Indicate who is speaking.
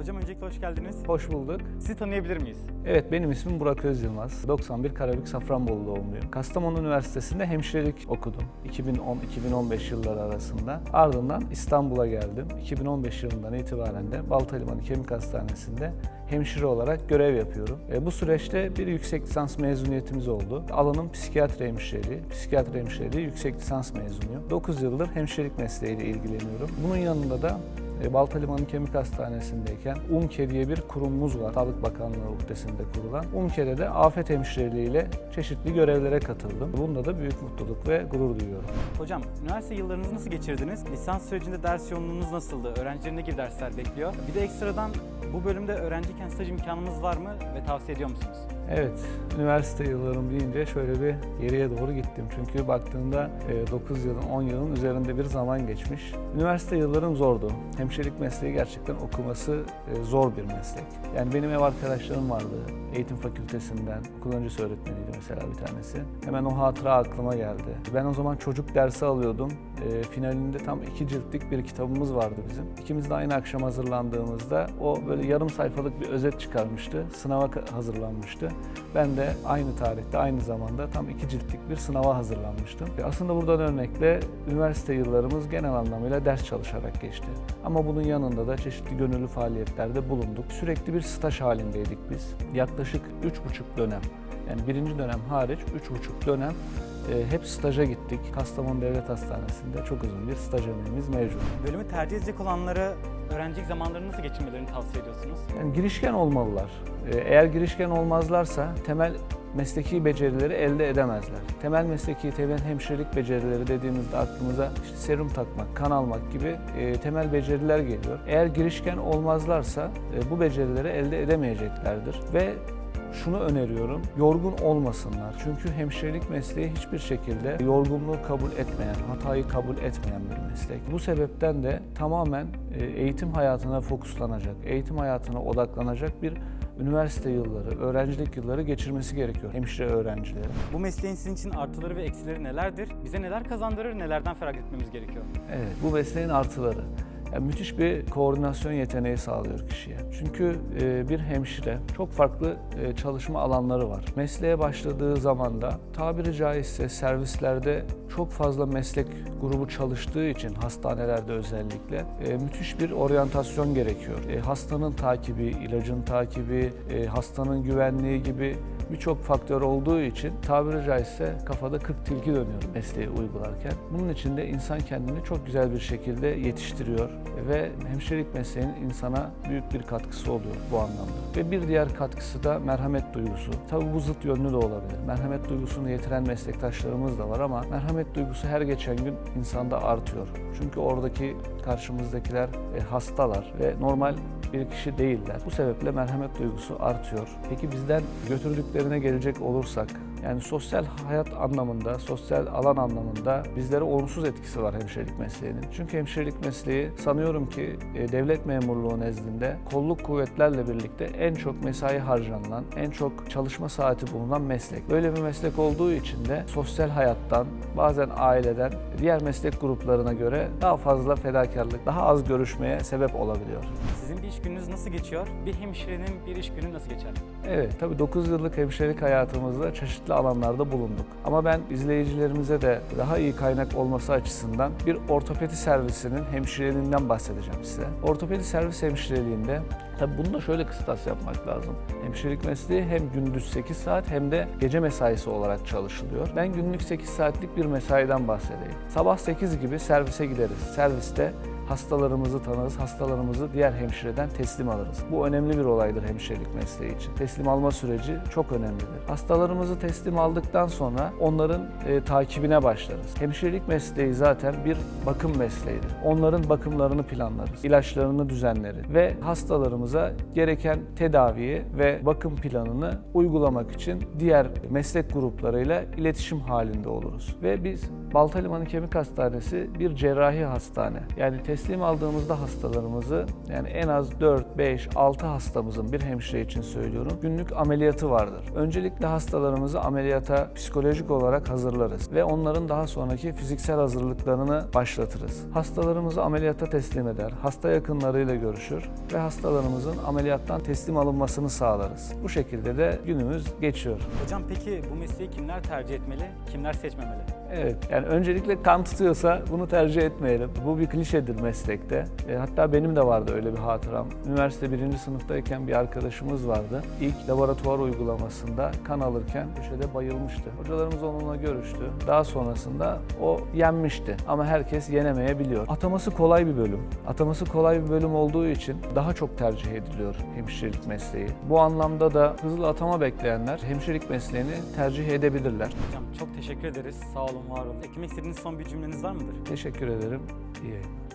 Speaker 1: Hocam öncelikle hoş geldiniz.
Speaker 2: Hoş bulduk.
Speaker 1: Sizi tanıyabilir miyiz?
Speaker 2: Evet benim ismim Burak Özyılmaz. 91 Karabük Safranbolu doğumluyum. Kastamonu Üniversitesi'nde hemşirelik okudum 2010-2015 yılları arasında. Ardından İstanbul'a geldim. 2015 yılından itibaren de Baltalimanı Kemik Hastanesi'nde hemşire olarak görev yapıyorum. E, bu süreçte bir yüksek lisans mezuniyetimiz oldu. Alanım psikiyatri hemşireliği. Psikiyatri hemşireliği yüksek lisans mezunuyum. 9 yıldır hemşirelik mesleğiyle ilgileniyorum. Bunun yanında da e, Baltalimanı Kemik Hastanesi'ndeyken UMKE diye bir kurumumuz var. Sağlık Bakanlığı uhdesinde kurulan. UMKE'de de afet hemşireliği ile çeşitli görevlere katıldım. Bunda da büyük mutluluk ve gurur duyuyorum.
Speaker 1: Hocam üniversite yıllarınızı nasıl geçirdiniz? Lisans sürecinde ders yoğunluğunuz nasıldı? Öğrencilerin ne gibi dersler bekliyor? Bir de ekstradan bu bölümde öğrenciyken staj imkanımız var mı ve tavsiye ediyor musunuz?
Speaker 2: Evet, üniversite yıllarım deyince şöyle bir geriye doğru gittim. Çünkü baktığımda 9 yılın, 10 yılın üzerinde bir zaman geçmiş. Üniversite yıllarım zordu. Hemşirelik mesleği gerçekten okuması e, zor bir meslek. Yani benim ev arkadaşlarım vardı. Eğitim fakültesinden, okul öncesi öğretmeniydi mesela bir tanesi. Hemen o hatıra aklıma geldi. Ben o zaman çocuk dersi alıyordum. E, finalinde tam iki ciltlik bir kitabımız vardı bizim. İkimiz de aynı akşam hazırlandığımızda o böyle yarım sayfalık bir özet çıkarmıştı. Sınava hazırlanmıştı. Ben de aynı tarihte, aynı zamanda tam iki ciltlik bir sınava hazırlanmıştım. Ve Aslında buradan örnekle üniversite yıllarımız genel anlamıyla ders çalışarak geçti. Ama bunun yanında da çeşitli gönüllü faaliyetlerde bulunduk. Sürekli bir staj halindeydik biz. Yaklaşık üç buçuk dönem, yani birinci dönem hariç üç buçuk dönem e, hep staja gittik. Kastamonu Devlet Hastanesi'nde çok uzun bir staj ömrümüz mevcut.
Speaker 1: Bölümü tercih edecek olanlara öğrencilik zamanlarını nasıl geçirmelerini tavsiye ediyorsunuz?
Speaker 2: Yani girişken olmalılar. Ee, Eğer girişken olmazlarsa temel mesleki becerileri elde edemezler. Temel mesleki, temel hemşirelik becerileri dediğimizde aklımıza işte serum takmak, kan almak gibi e, temel beceriler geliyor. Eğer girişken olmazlarsa e, bu becerileri elde edemeyeceklerdir ve şunu öneriyorum, yorgun olmasınlar. Çünkü hemşirelik mesleği hiçbir şekilde yorgunluğu kabul etmeyen, hatayı kabul etmeyen bir meslek. Bu sebepten de tamamen e, eğitim hayatına fokuslanacak, eğitim hayatına odaklanacak bir üniversite yılları, öğrencilik yılları geçirmesi gerekiyor hemşire öğrencileri.
Speaker 1: Bu mesleğin sizin için artıları ve eksileri nelerdir? Bize neler kazandırır, nelerden feragat etmemiz gerekiyor?
Speaker 2: Evet, bu mesleğin artıları. Yani müthiş bir koordinasyon yeteneği sağlıyor kişiye. Çünkü e, bir hemşire çok farklı e, çalışma alanları var. Mesleğe başladığı zaman da tabiri caizse servislerde çok fazla meslek grubu çalıştığı için hastanelerde özellikle e, müthiş bir oryantasyon gerekiyor. Hastanın takibi, ilacın takibi, hastanın güvenliği gibi birçok faktör olduğu için tabiri caizse kafada 40 tilki dönüyor mesleği uygularken. Bunun için de insan kendini çok güzel bir şekilde yetiştiriyor ve hemşirelik mesleğinin insana büyük bir katkısı oluyor bu anlamda. Ve bir diğer katkısı da merhamet duygusu. Tabii bu zıt yönlü de olabilir. Merhamet duygusunu yetiren meslektaşlarımız da var ama merhamet duygusu her geçen gün insanda artıyor. Çünkü oradaki karşımızdakiler e, hastalar ve normal bir kişi değiller. Bu sebeple merhamet duygusu artıyor. Peki bizden götürdüklerine gelecek olursak, yani sosyal hayat anlamında, sosyal alan anlamında bizlere olumsuz etkisi var hemşirelik mesleğinin. Çünkü hemşirelik mesleği sanıyorum ki e, devlet memurluğu nezdinde kolluk kuvvetlerle birlikte en çok mesai harcanılan, en çok çalışma saati bulunan meslek. Böyle bir meslek olduğu için de sosyal hayattan, bazen aileden, diğer meslek gruplarına göre daha fazla fedakarlık, daha az görüşmeye sebep olabiliyor.
Speaker 1: Sizin bir iş gününüz nasıl geçiyor? Bir hemşirenin bir iş günü nasıl geçer?
Speaker 2: Evet, tabii 9 yıllık hemşirelik hayatımızda çeşitli alanlarda bulunduk. Ama ben izleyicilerimize de daha iyi kaynak olması açısından bir ortopedi servisinin hemşireliğinden bahsedeceğim size. Ortopedi servis hemşireliğinde Tabii bunu da şöyle kıstas yapmak lazım. Hemşirelik mesleği hem gündüz 8 saat hem de gece mesaisi olarak çalışılıyor. Ben günlük 8 saatlik bir mesaiden bahsedeyim. Sabah 8 gibi servise gideriz. Serviste hastalarımızı tanırız, hastalarımızı diğer hemşireden teslim alırız. Bu önemli bir olaydır hemşirelik mesleği için. Teslim alma süreci çok önemlidir. Hastalarımızı teslim aldıktan sonra onların e, takibine başlarız. Hemşirelik mesleği zaten bir bakım mesleğidir. Onların bakımlarını planlarız, ilaçlarını düzenleriz ve hastalarımıza gereken tedaviyi ve bakım planını uygulamak için diğer meslek gruplarıyla iletişim halinde oluruz. Ve biz Baltalimanı Kemik Hastanesi bir cerrahi hastane. Yani teslim aldığımızda hastalarımızı yani en az 4, 5, 6 hastamızın bir hemşire için söylüyorum günlük ameliyatı vardır. Öncelikle hastalarımızı ameliyata psikolojik olarak hazırlarız ve onların daha sonraki fiziksel hazırlıklarını başlatırız. Hastalarımızı ameliyata teslim eder, hasta yakınlarıyla görüşür ve hastalarımızın ameliyattan teslim alınmasını sağlarız. Bu şekilde de günümüz geçiyor.
Speaker 1: Hocam peki bu mesleği kimler tercih etmeli, kimler seçmemeli?
Speaker 2: Evet, yani öncelikle kan tutuyorsa bunu tercih etmeyelim. Bu bir klişedir meslekte. E, hatta benim de vardı öyle bir hatıram. Üniversite birinci sınıftayken bir arkadaşımız vardı. İlk laboratuvar uygulamasında kan alırken köşede bayılmıştı. Hocalarımız onunla görüştü. Daha sonrasında o yenmişti. Ama herkes yenemeyebiliyor. Ataması kolay bir bölüm. Ataması kolay bir bölüm olduğu için daha çok tercih ediliyor hemşirelik mesleği. Bu anlamda da hızlı atama bekleyenler hemşirelik mesleğini tercih edebilirler.
Speaker 1: Hocam çok teşekkür ederiz. Sağ olun, var olun. Eklemek istediğiniz son bir cümleniz var mıdır?
Speaker 2: Teşekkür ederim. İyi yayınlar.